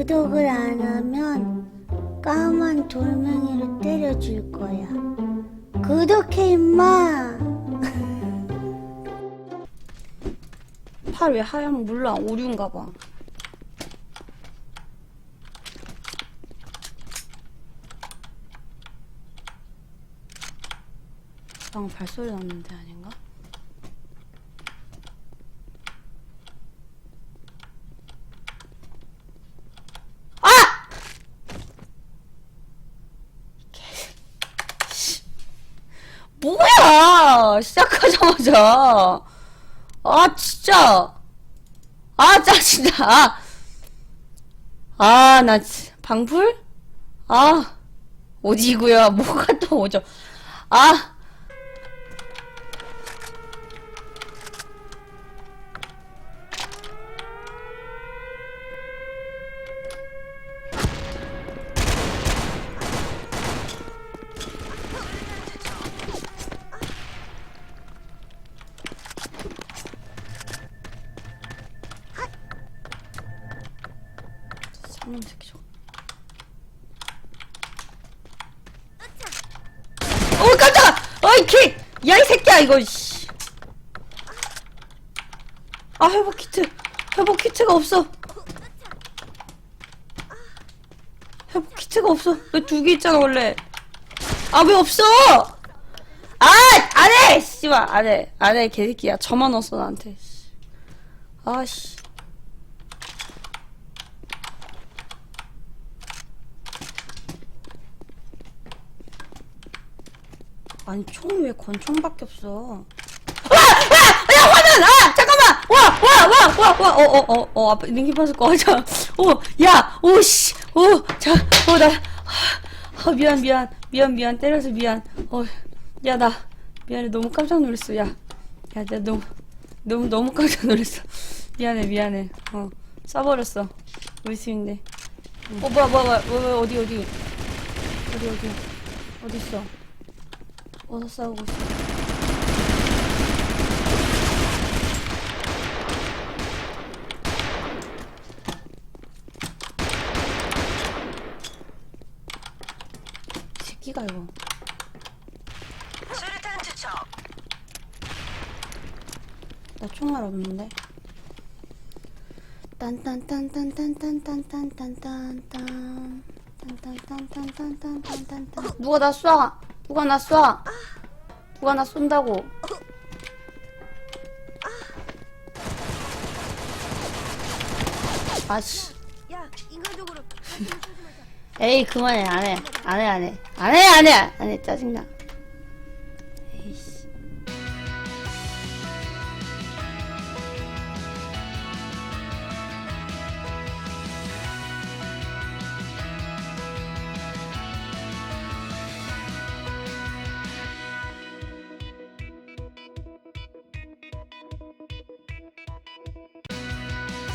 구독을 안 하면 까만 돌멩이로 때려줄 거야. 구독해 임마. 팔 왜 하얀 몰라 오류인가 봐. 방금 발소리 났는데 아닌가? 뭐야! 시작하자마자. 아, 진짜. 아, 짜증나. 아, 아, 나, 진- 방풀? 아, 오지구요. 뭐가 또 오죠. 아. 상놈 새끼 저거. 어, 깜짝아! 어이, 킥! 야, 이 새끼야, 이거, 씨. 아, 회복 키트. 회복 키트가 없어. 회복 키트가 없어. 왜 두 개 있잖아, 원래. 아, 왜 없어! 아! 안 해! 씨발, 안 해. 안 해, 개새끼야. 저만 없어, 나한테. 씨. 아, 씨. 아니 총왜 권총밖에 없어? 아! 아! 야 화면! 아! 잠깐만! 와! 와! 와! 와! 와! 어! 어! 어! 어! 링기 빠질 거 하자. 어! 야! 오! 씨! 오! 자! 어! 나! 아, 미안 미안 미안 미안 때려서 미안. 어! 야 나 미안해 너무 깜짝 놀랐어. 야! 야! 나 너무 너무 너무 깜짝 놀랐어. 미안해 미안해. 어! 쏴버렸어. 의심인데. 어 뭐야 뭐야 뭐야 뭐야 어디 어디 어디 어디 어디 있어? 어디서 싸우고 있어? 이 새끼가 이거 수류탄 투척. 나 총알 없는데 딴딴딴딴딴딴딴딴딴딴딴 딴딴딴딴딴딴딴딴 누가 나 쏴? 누가 나 쏴? 누가 나 쏜다고? 아씨. 에이 그만해. 안해. 안해 안해. 안해 안해. 안해 짜증나